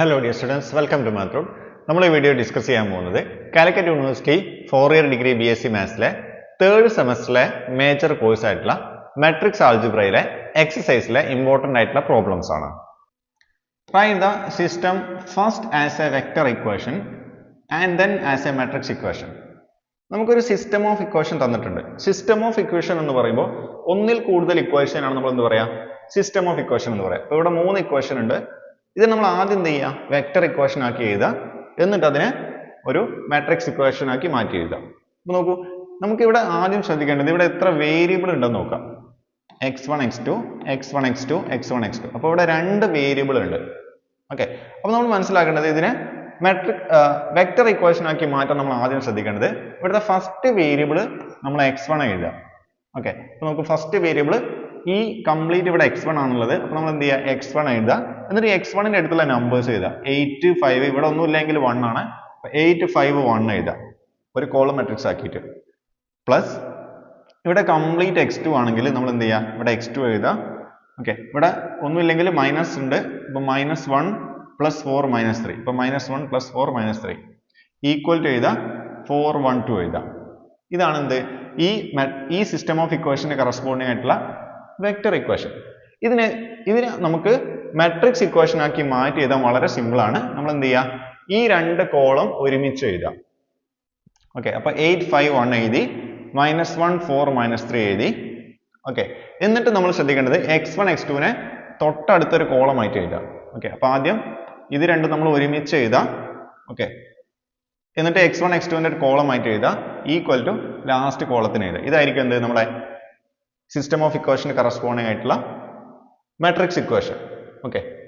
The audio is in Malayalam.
Hello dear students welcome to മാത്രം നമ്മൾ ഈ വീഡിയോ ഡിസ്കസ് ചെയ്യാൻ പോകുന്നത് Calicut university four year degree B S C മാത്സിലെ third സെമസ്റ്ററിലെ മേജർ കോഴ്സ് ആയിട്ടുള്ള മെട്രിക്സ് ആൾജിബ്രയിലെ എക്സസൈസിലെ ഇമ്പോർട്ടന്റ് ആയിട്ടുള്ള പ്രോബ്ലംസ് ആണ്. Try the system first as a vector equation and then as a matrix equation നമുക്കൊരു സിസ്റ്റം ഓഫ് ഇക്വേഷൻ തന്നിട്ടുണ്ട്. സിസ്റ്റം ഓഫ് ഇക്വേഷൻ എന്ന് പറയുമ്പോൾ ഒന്നിൽ കൂടുതൽ ഇക്വേഷൻ ആണ് നമ്മൾ എന്ത് പറയാ? സിസ്റ്റം ഓഫ് ഇക്വേഷൻ എന്ന് പറയാം. ഇവിടെ മൂന്ന് ഇക്വേഷൻ ഉണ്ട്. ഇത് നമ്മൾ ആദ്യം എന്ത് ചെയ്യുക? വെക്ടർ ഇക്വേഷൻ ആക്കി എഴുതുക. എന്നിട്ട് അതിനെ ഒരു മാട്രിക്സ് ഇക്വേഷൻ ആക്കി മാറ്റി എഴുതാം അപ്പോൾ നോക്കൂ നമുക്ക് ഇവിടെ ആദ്യം ശ്രദ്ധിക്കേണ്ടത് ഇവിടെ എത്ര വേരിയബിൾ ഉണ്ടെന്ന് നോക്കാം. X one x two x one x two x one x two അപ്പോൾ ഇവിടെ രണ്ട് വേരിയബിൾ ഉണ്ട്. ഓക്കെ അപ്പോൾ നമ്മൾ മനസ്സിലാക്കേണ്ടത് ഇതിനെ മെട്രിക് വെക്ടർ ഇക്വേഷൻ ആക്കി മാറ്റാൻ നമ്മൾ ആദ്യം ശ്രദ്ധിക്കേണ്ടത് ഇവിടുത്തെ ഫസ്റ്റ് വേരിയബിൾ നമ്മൾ എക്സ് വൺ എഴുതാം ഓക്കെ അപ്പോൾ നമുക്ക് ഫസ്റ്റ് വേരിയബിൾ ഈ കംപ്ലീറ്റ് ഇവിടെ എക്സ് വൺ ആണുള്ളത്. അപ്പോൾ നമ്മൾ എന്ത് ചെയ്യുക? എക്സ് വൺ എഴുതുക. എന്നിട്ട് എക്സ് വണ്ണിന്റെ അടുത്തുള്ള നമ്പേഴ്സ് എഴുതുക. എയ്റ്റ് ഫൈവ് ഇവിടെ ഒന്നും ഇല്ലെങ്കിൽ വൺ ആണ്. എയ്റ്റ് ഫൈവ് വൺ എഴുതുക. ഒരു കോളം മെട്രിക്സ് ആക്കിയിട്ട്. പ്ലസ് ഇവിടെ കംപ്ലീറ്റ് എക്സ് ടു ആണെങ്കിൽ നമ്മൾ എന്ത് ചെയ്യുക? ഇവിടെ എക്സ് ടു എഴുതുക. ഓക്കെ ഇവിടെ ഒന്നുമില്ലെങ്കിൽ മൈനസ് ഉണ്ട്. ഇപ്പൊ minus one plus four minus three ഇപ്പൊ minus one plus four minus three equal to എഴുതാം ഫോർ വൺ ടു എഴുതാം ഇതാണ് എന്ത്? ഈ ഈ സിസ്റ്റം ഓഫ് ഇക്വേഷന് കറസ്പോണ്ടിങ് ആയിട്ടുള്ള വെക്ടർ ഇക്വേഷൻ ഇതിനെ ഇതിനെ നമുക്ക് മെട്രിക്സ് ഇക്വേഷൻ ആക്കി മാറ്റി എഴുതാൻ വളരെ സിമ്പിൾ ആണ്. നമ്മൾ എന്ത് ചെയ്യുക ഈ രണ്ട് കോളം ഒരുമിച്ച് എഴുതാം. ഓക്കെ അപ്പൊ എയ്റ്റ് ഫൈവ് വൺ എഴുതി minus one four minus three എഴുതി. ഓക്കെ എന്നിട്ട് നമ്മൾ ശ്രദ്ധിക്കേണ്ടത് എക്സ് വൺ എക്സ് ടുവിനെ തൊട്ടടുത്തൊരു കോളമായിട്ട് എഴുതാം. ഓക്കെ അപ്പൊ ആദ്യം ഇത് രണ്ടും നമ്മൾ ഒരുമിച്ച് എഴുതാം. ഓക്കെ എന്നിട്ട് എക്സ് വൺ എക്സ് ടുവിന്റെ ഒരു കോളമായിട്ട് എഴുതാം. ഈക്വൽ ടു ലാസ്റ്റ് കോളത്തിന് എഴുതാം. ഇതായിരിക്കും എന്ത്? നമ്മുടെ സിസ്റ്റം ഓഫ് ഇക്വേഷന് കറസ്പോണ്ടിങ് ആയിട്ടുള്ള മാട്രിക്സ് ഇക്വേഷൻ ഓക്കെ